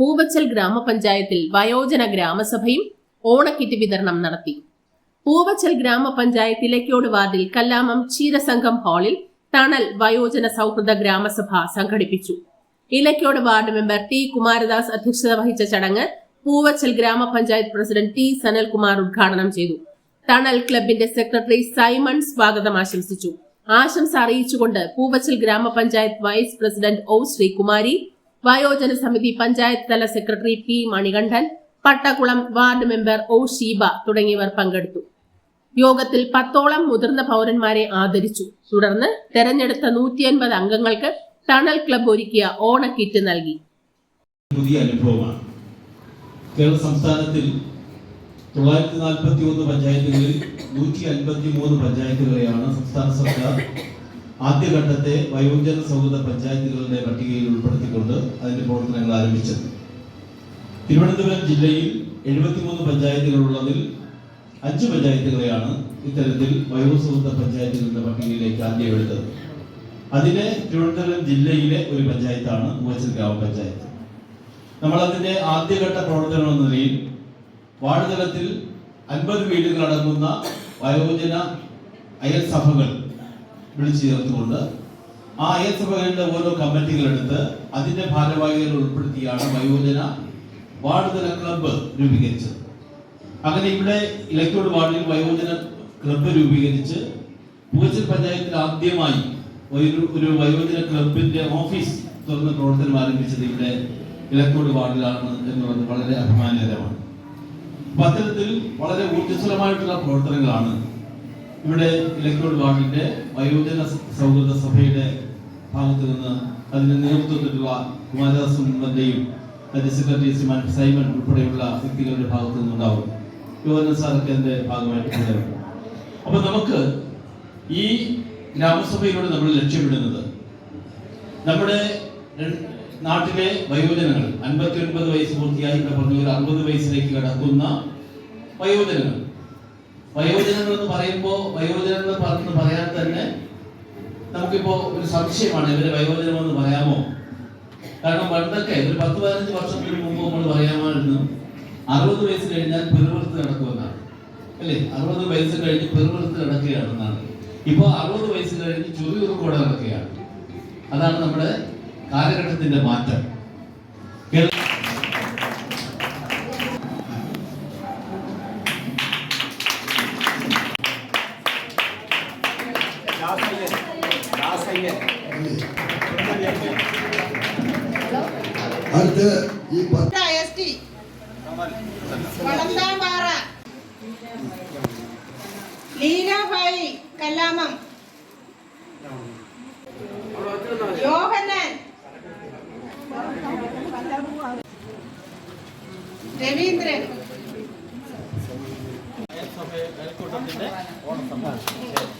പൂവച്ചൽ ഗ്രാമപഞ്ചായത്തിൽ വയോജന ഗ്രാമസഭയും ഓണക്കിറ്റ് വിതരണം നടത്തി. പൂവച്ചൽ ഗ്രാമപഞ്ചായത്ത് ഇലക്കോട് വാർഡിൽ കല്ലാമം ക്ഷീരസംഘം ഹാളിൽ തണൽ വയോജന സൗഹൃദ ഗ്രാമസഭ സംഘടിപ്പിച്ചു. Ilakkode ward member T Kumaradas അധ്യക്ഷത വഹിച്ച ചടങ്ങ് പൂവച്ചൽ ഗ്രാമപഞ്ചായത്ത് പ്രസിഡന്റ് ടി സനൽകുമാർ ഉദ്ഘാടനം ചെയ്തു. തണൽ ക്ലബിന്റെ സെക്രട്ടറി സൈമൺ സ്വാഗതം ആശംസിച്ചു. ആശംസ അറിയിച്ചുകൊണ്ട് പൂവച്ചൽ ഗ്രാമപഞ്ചായത്ത് വൈസ് പ്രസിഡന്റ് ഓ ശ്രീകുമാരി വയോജന സമിതി പഞ്ചായത്ത് തല secretary P Manikandan Pattakkulam ward member O Sheeba തുടങ്ങിയവർ പങ്കെടുത്തു. യോഗത്തിൽ പത്തോളം മുതിർന്ന പൗരന്മാരെ ആദരിച്ചു. തുടർന്ന് തെരഞ്ഞെടുത്ത നൂറ്റിയൻപത് അംഗങ്ങൾക്ക് ടണൽ ക്ലബ് ഒരുക്കിയ ഓണക്കിറ്റ് നൽകി. പുതിയ അനുഭവമാണ്. കേരള സംസ്ഥാനത്തിൽ തൊള്ളായിരത്തി നാൽപ്പത്തി ഒന്ന് പഞ്ചായത്തുകളിൽ നൂറ്റി അൻപത്തി മൂന്ന് പഞ്ചായത്തുകളെയാണ് സംസ്ഥാന സർക്കാർ ആദ്യഘട്ടത്തെ വയോജന സൗഹൃദ പഞ്ചായത്തുകളുടെ പട്ടികയിൽ ഉൾപ്പെടുത്തിക്കൊണ്ട് അതിന്റെ പ്രവർത്തനങ്ങൾ ആരംഭിച്ചത്. തിരുവനന്തപുരം ജില്ലയിൽ എഴുപത്തിമൂന്ന് പഞ്ചായത്തുകളുള്ളതിൽ അഞ്ച് പഞ്ചായത്തുകളെയാണ് ഇത്തരത്തിൽ വയോസൗഹൃദ പഞ്ചായത്തുകളുടെ പട്ടികയിലേക്ക് ആദ്യം എടുത്തത്. അതിലെ തിരുവനന്തപുരം ജില്ലയിലെ ഒരു പഞ്ചായത്താണ് മൂവച്ചൽ ഗ്രാമപഞ്ചായത്ത്. നമ്മൾ അതിന്റെ ആദ്യഘട്ട പ്രവർത്തനം എന്ന നിലയിൽ വാർഡ് തലത്തിൽ അൻപത് വീടുകൾ അടങ്ങുന്ന വയോജന അയൽ സഭകൾ വിളിച്ചു ചേർത്തുകൊണ്ട് ആ അയൽ ഓരോ കമ്മിറ്റികൾ എടുത്ത് അതിന്റെ ഭാരവാഹികൾ ഉൾപ്പെടുത്തിയാണ് വയോജന വാർഡ് തല ക്ലബ്ബ് രൂപീകരിച്ചത്. അങ്ങനെ ഇവിടെ ഇലക്കോട് വാർഡിൽ വയോജന ക്ലബ്ബ് രൂപീകരിച്ച് പൂച്ചൽ പഞ്ചായത്തിൽ ആദ്യമായി ഒരു ഒരു വയോജന ക്ലബിന്റെ ഓഫീസ് തുറന്ന് പ്രവർത്തനം ആരംഭിച്ചത് ഇവിടെ ഇലക്കോട് വാർഡിലാണ് എന്നുള്ളത് വളരെ അഭിമാനകരമാണ്. പത്തരത്തിൽ വളരെ ഊർജസ്വലമായിട്ടുള്ള പ്രവർത്തനങ്ങളാണ് ഇവിടെ ഇലക്ട്രോൾ വാർഡിന്റെ വയോജന സൗഹൃദ സഭയുടെ ഭാഗത്ത് നിന്ന് അതിന് നേതൃത്വത്തിലുള്ള കുമാരദാസ് മുമ്പന്റെയും അതിന്റെ സെക്രട്ടറി ശ്രീമാൻ സൈമൺ ഉൾപ്പെടെയുള്ള വ്യക്തികളുടെ ഭാഗത്ത് നിന്നുണ്ടാവും. യുവന സാറൊക്കെ അതിന്റെ ഭാഗമായിട്ട് അപ്പൊ നമുക്ക് ഈ ഗ്രാമസഭയിലൂടെ നമ്മൾ ലക്ഷ്യമിടുന്നത് നമ്മുടെ നാട്ടിലെ വയോജനങ്ങൾ അൻപത്തി ഒൻപത് വയസ്സ് പൂർത്തിയായി ഇവിടെ പറഞ്ഞ ഒരു അറുപത് വയസ്സിലേക്ക് കടക്കുന്ന വയോജനങ്ങൾ. വയോജനങ്ങൾ എന്ന് പറയുമ്പോൾ വയോജനങ്ങൾ പറഞ്ഞ് പറയാൻ തന്നെ നമുക്കിപ്പോ ഒരു സംശയമാണ് ഇവരെ വയോജനം എന്ന് പറയാമോ? കാരണം പണ്ടൊക്കെ ഒരു പത്ത് പതിനഞ്ച് വർഷത്തിന് മുമ്പ് നമ്മൾ പറയാമായിരുന്നു അറുപത് വയസ്സ് കഴിഞ്ഞാൽ പെരുവൃത്ത് നടക്കുമെന്നാണ്. അല്ലേ? അറുപത് വയസ്സ് കഴിഞ്ഞ് പെരുവൃത്ത് നടക്കുകയാണെന്നാണ്. ഇപ്പൊ അറുപത് വയസ്സ് കഴിഞ്ഞ് ചുറിയുറുക്കോടെ നടക്കുകയാണ്. അതാണ് നമ്മുടെ കാലഘട്ടത്തിന്റെ മാറ്റം. വളന്താമ്പാറ ലീലാഭായി കല്ലാമം. യോഹന്നാൻ. Raveendran. Ravi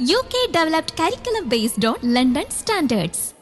UK developed curriculum based on London standards.